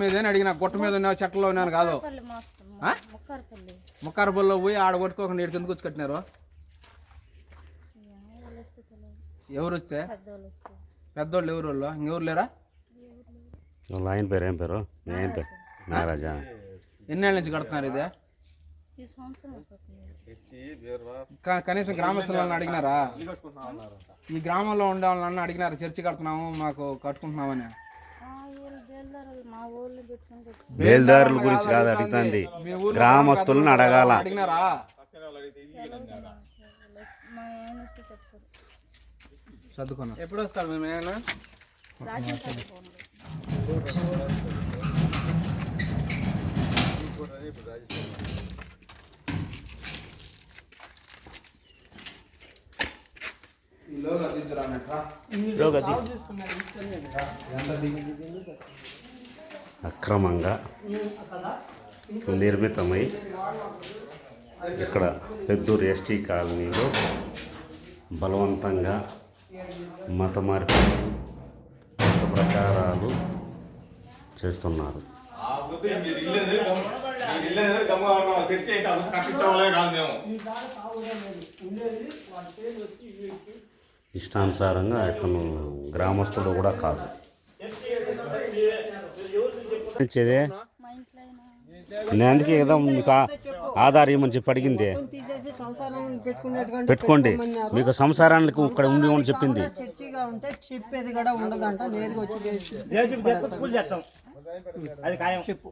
మీద అడిగిన గుట్ట మీద ఉన్నావు చెట్లలో ఉన్నాను కాదు. ముక్కారపల్లిలో పోయి ఆడ కొట్టుకోకుండా ఏడు ఎందుకు వచ్చి కట్టినారు? ఎవరు వస్తే? పెద్దోళ్ళు ఎవరు వాళ్ళు? ఇంకెవరు లేరా? ఆయన పేరు ఏం పేరు? ఆయన పేరు? నాగరాజా. ఎన్నేళ్ళ నుంచి కడుతున్నారు ఇది? కనీసం గ్రామస్తుల వాళ్ళని అడిగినారా? ఈ గ్రామంలో ఉండే వాళ్ళని అడిగినారు చర్చి కడుతున్నాము మాకు కట్టుకుంటున్నామని. బేల్దారులు గురించి కాదు అడుగుతుంది. గ్రామస్తులను అడగాల. ఎప్పుడు వస్తాడు మేము ఏమైనా ఈలోగా దిద్దురా అన్నట్రా ఎంత దిగు అక్రమంగా నిర్మితమై ఇక్కడ పెద్దూరు ఎస్టీ కాలనీలో బలవంతంగా మత మార్పు మత ప్రచారాలు చేస్తున్నారు. చర్చి కాదు మేము. ఇష్టానుసారంగా ఇతను గ్రామస్తుడు కూడా కాదు. ఇచ్చేదే? నేను అందుకే కదా మీకు ఆధార్ ఇవ్వమని చెప్పి అడిగింది. పెట్టుకోండి. మీకు సంసారానికి ఇక్కడ ఉంది అని చెప్పింది. చెప్పేది కూడా ఉండదంట. నేరుగా వచ్చి చేసి పూజ చేస్తాం. అది ఖాయం. చెప్పు.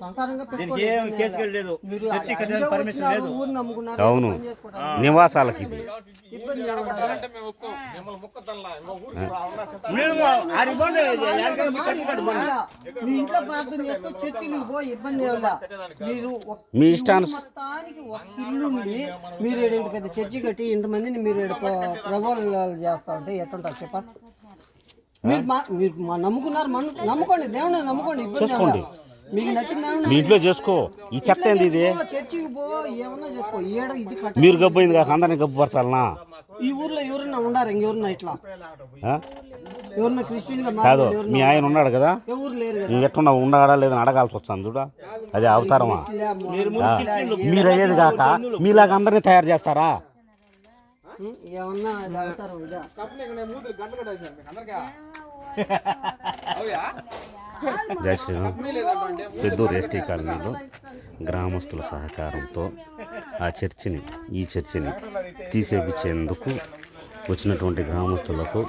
సంసారంగా దీనికి ఏం కేసు లేదు చర్చి కట్టడానికి పర్మిషన్ లేదు. ఊరు నమ్ముకున్నారు అవును. నివాసాలకి ఇది. మీరు ఆడికి పోండి పోండి. మీ ఇంట్లో ప్రార్థన పో ఇబ్బంది ఏం లే. మీరు ఒక్క మీ ఇష్టాను మొత్తానికి ఒక ఇల్లు ఉండి మీరు ఈడ ఇంత పెద్ద చర్చి కట్టి ఇంతమందిని మీరు ఈడ ప్రబోధాలు చేస్తా ఉంటే ఎట్టుంటారు చెప్ప మీరు మా మీరు మా నమ్ముకున్నారు మన నమ్ముకోండి దేవుని నమ్ముకోండి ఇబ్బంది ఏం లే. మీకు నచ్చిన దేవుని మీ ఇంట్లో చేసుకో. ఈ చెత్త ఏంది ఇది? పో, చర్చికి పో ఏమన్నా చేసుకో. ఏడ ఇది కట్ట మీరు గబ్బు అయింది కాక అందరినీ గబ్బు పరచాలనా? ఈ ఊర్లో ఎవరన్నా ఉండారు? ఇంకెవరన్నా ఇట్లా? ఆ? ఎవరన్నా క్రిస్టియన్గా కాదు మాట్లాడే ఎవరన్నా మీ ఆయన ఉన్నాడు కదా? ఎవరు లేరు కదా? నువ్వు ఉండగాడా లేదని అడగాల్సి వస్తాను చూడ. అది అవతారమా? ఆ? మీరు అయ్యేది కాక మీలాగా అందరినీ తయారు చేస్తారా? ఏమన్నా అది అవుతారు ఇదా జై శ్రీరామ్ పెద్దూరు ఎస్టీ కాలనీలో గ్రామస్తుల సహకారంతో ఆ చర్చిని ఈ చర్చిని తీసేపించేందుకు వచ్చినటువంటి గ్రామస్తులకు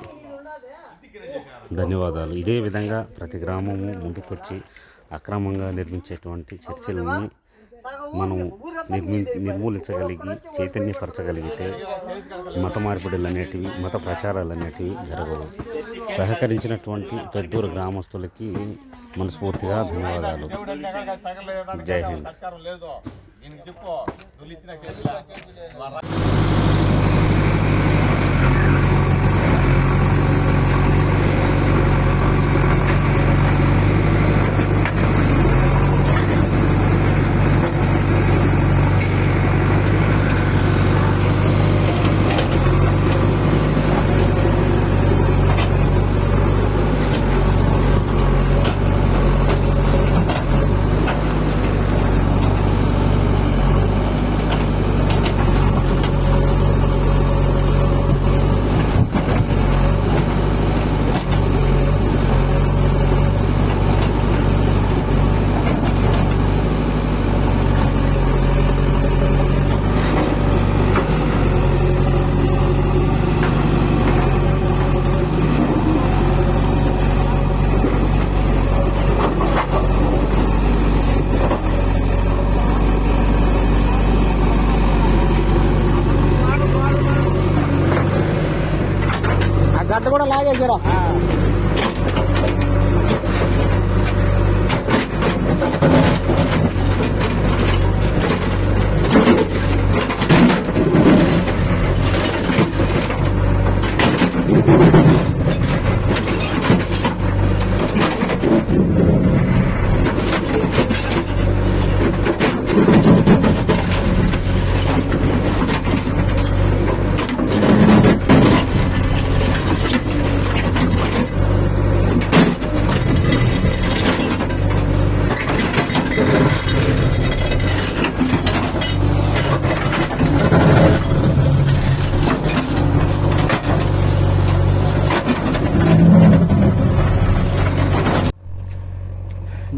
ధన్యవాదాలు. ఇదే విధంగా ప్రతి గ్రామము ముందుకొచ్చి అక్రమంగా నిర్మించేటువంటి చర్చిలని మనం నిర్మి నిర్మూలించగలిగి చైతన్యపరచగలిగితే మత మార్పిడులు అనేటివి మత ప్రచారాలు అనేటివి జరగవు. సహకరించినటువంటి పెద్దూరు గ్రామస్తులకి మనస్ఫూర్తిగా ధన్యవాదాలు. జై హింద్. కూడా లాగేసారా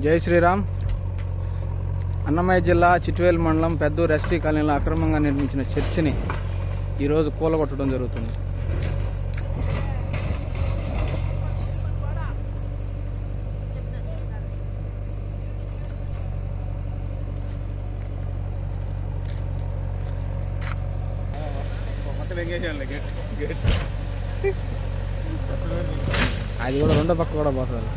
జై శ్రీరామ్. అన్నమయ్య జిల్లా చిట్వేలు మండలం పెద్దూరు ఎస్టీ కాలనీలో అక్రమంగా నిర్మించిన చర్చిని ఈరోజు కూలగొట్టడం జరుగుతుంది. అది కూడా రెండో పక్క కూడా పోతుంది.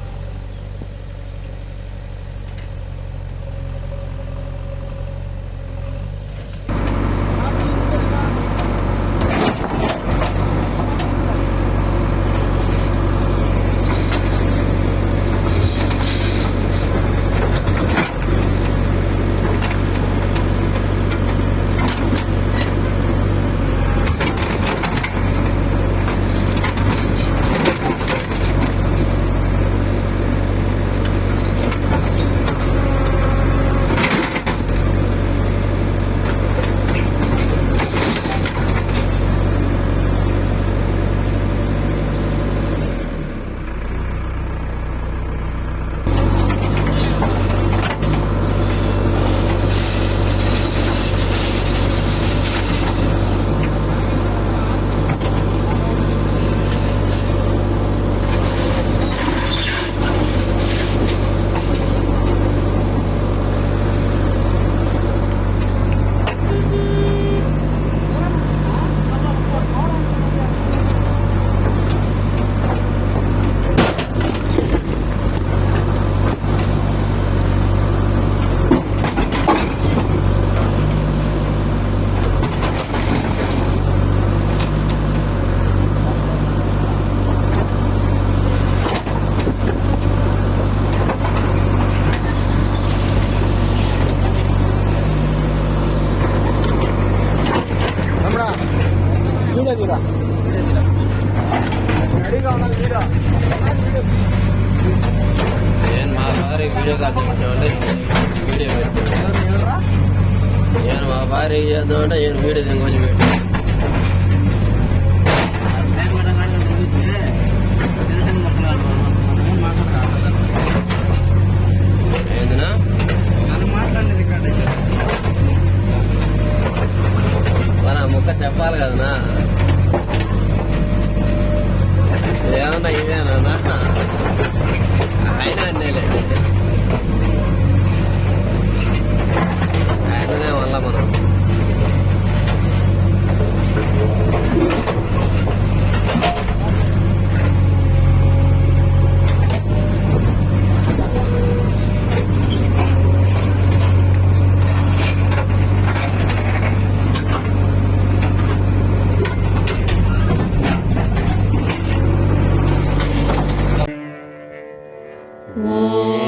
கொஞ்ச தூரம் ಏನು ಬಾರಿ ವಿಡಿಯೋ ಕಾಲ್ ಮಾಡ್ತೇವಲ್ರಿ ವಿಡಿಯೋ ಬಿಡ್ತೀವಿ ಏನು ಬಾರಿ ಅದೋಡ ಏನು ವಿಡಿಯೋ ಹೆಂಗೆ ಹೋಗಿ ಬಿಡ್ತೀವಿ Whoa.